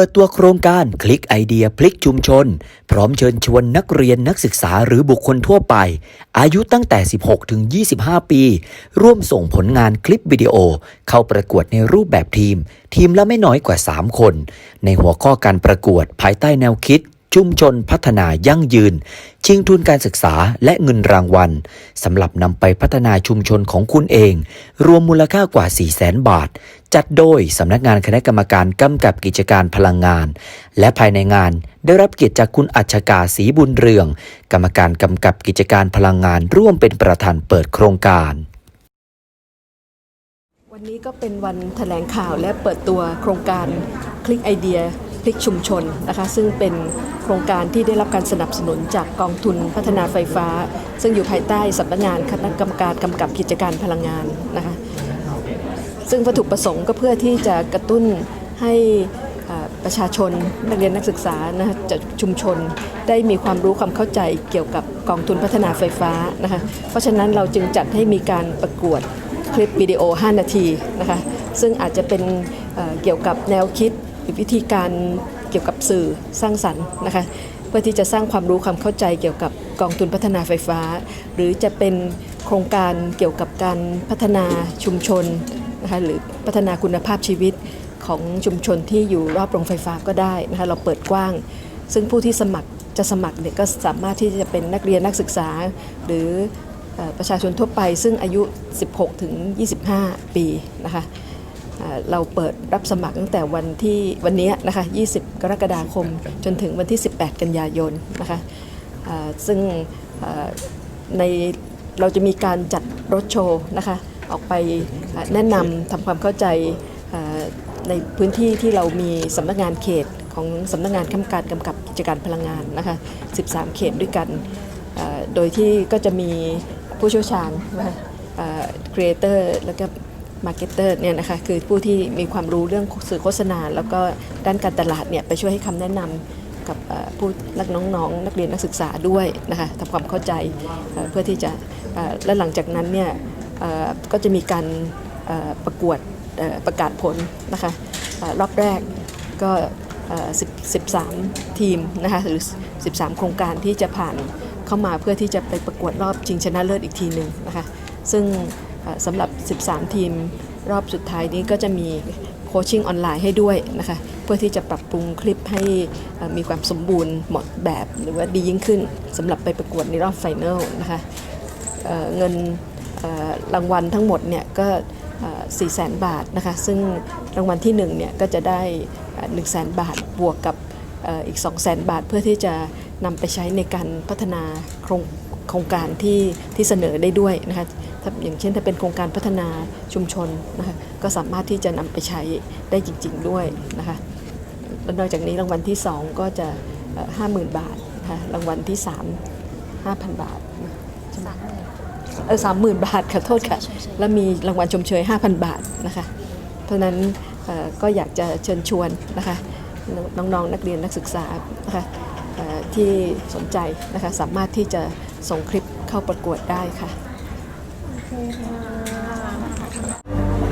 ปิดตัวโครงการคลิกไอเดียพลิกชุมชน พร้อมเชิญชวนนักเรียนนักศึกษาหรือบุคคลทั่วไป อายุตั้งแต่ 16 ถึง 25 ปี ร่วมส่งผลงานคลิปวิดีโอ เข้าประกวดในรูปแบบทีม ทีมละไม่น้อยกว่า 3 คน ในหัวข้อการประกวดภายใต้แนวคิด ชุมชนพัฒนายั่งยืน ชิงทุนการศึกษาและเงินรางวัลสำหรับนำไปพัฒนาชุมชนของคุณเอง รวมมูลค่ากว่า 4 0 0แสนบาท จัดโดยสำนักงานคณะกรรมการกำกับกิจการพลังงาน และภายในงานได้รับเกียรติจากคุณอัชกาศรีบุญเรือง กรรมการกำกับกิจการพลังงาน ร่วมเป็นประธานเปิดโครงการวันนี้ก็เป็นวันแถลงข่าวและเปิดตัวโครงการคลิกไอเดีย พลิกชุมชนนะคะซึ่งเป็นโครงการที่ได้รับการสนับสนุนจากกองทุนพัฒนาไฟฟ้า ซึ่งอยู่ภายใต้สำนักงานคณะกรรมการกำกับกิจการพลังงานนะคะซึ่งวัตถุประสงค์ก็เพื่อที่จะกระตุ้นให้ประชาชนนักเรียนนักศึกษานะคะจากชุมชนได้มีความรู้ความเข้าใจเกี่ยวกับกองทุนพัฒนาไฟฟ้านะคะเพราะฉะนั้นเราจึงจัดให้มีการประกวดคลิปวิดีโอ 5 นาทีนะคะซึ่งอาจจะเป็นเกี่ยวกับแนวคิด รือวิธีการเกี่ยวกับสื่อสร้างสรรค์นะคะเพื่อที่จะสร้างความรู้ความเข้าใจเกี่ยวกับกองทุนพัฒนาไฟฟ้า หรือจะเป็นโครงการเกี่ยวกับการพัฒนาชุมชนนะคะหรือพัฒนาคุณภาพชีวิตของชุมชนที่อยู่รอบโรงไฟฟ้าก็ได้นะคะเราเปิดกว้าง ซึ่งผู้ที่สมัครจะสมัครเนี่ยก็สามารถที่จะเป็นนักเรียนนักศึกษา หรือเอ่อประชาชนทั่วไป ซึ่งอายุ 16 ถึง 25 ปีนะคะ เราเปิดรับสมัครตั้งแต่วันที่วันนี้นะคะ 20 กรกฎาคมจนถึงวันที่ 18 กันยายนนะคะซึ่งในเราจะมีการจัดรถโชว์นะคะออกไปแนะนำทำความเข้าใจในพื้นที่ที่เรามีสำนักงานเขตของสำนักงานข้าการกำกับกิจการพลังงานนะคะ 13 เขตด้วยกัน โดยที่ก็จะมีผู้เชี่ยวชาญครีเอเตอร์แล้วก็ มาร์เก็ตเตอร์เนี่ยนะคะคือผู้ที่มีความรู้เรื่องสื่อโฆษณา แล้วก็ด้านการตลาดเนี่ยไปช่วยให้คำแนะนำกับผู้นักน้องๆ นักเรียนนักศึกษาด้วยนะคะทำความเข้าใจเพื่อที่จะและหลังจากนั้นเนี่ยก็จะมีการประกวดประกาศผลนะคะรอบแรกก็10 13ทีมนะคะหรือ 13 โครงการที่จะผ่านเข้ามาเพื่อที่จะไปประกวดรอบชิงชนะเลิศอีกทีหนึ่งนะคะซึ่ง สำหรับ 13 ทีมรอบสุดท้ายนี้ก็จะมีโคชชิ่งออนไลน์ให้ด้วยนะคะเพื่อที่จะปรับปรุงคลิปให้มีความสมบูรณ์เหมาะแบบหรือว่าดียิ่งขึ้นสำหรับไปประกวดในรอบไฟแนลนะคะเเงินรางวัลทั้งหมดเนี่ยก็4 0 0แสนบาทนะคะซึ่งรางวัลที่1เนี่ยก็จะได้ 1 0 0 0 0แบาทบวกกับอีก 2 0 0 0 0 0 บาทเพื่อที่จะนำไปใช้ในการพัฒนาโครง โครงการที่ที่เสนอได้ด้วยนะคะถ้าอย่างเช่นถ้าเป็นโครงการพัฒนาชุมชนนะคะก็สามารถที่จะนำไปใช้ได้จริง ๆด้วยนะคะแล้วนอกจากนี้รางวัลที่ 2 ก็จะห้าหมื่นบาทนะคะรางวัลที่ 3 5,000 บาทใช่ไหมเออสามหมื่นบาทค่ะโทษค่ะ แล้วมีรางวัลชมเชย 5,000 บาทนะคะ เพราะฉะนั้นเอ่อก็อยากจะเชิญชวนนะคะน้องๆนนักเรียนนักศึกษานะคะเอ่อ ที่สนใจนะคะสามารถที่จะส่งคลิปเข้าประกวดได้ค่ะ โอเคค่ะ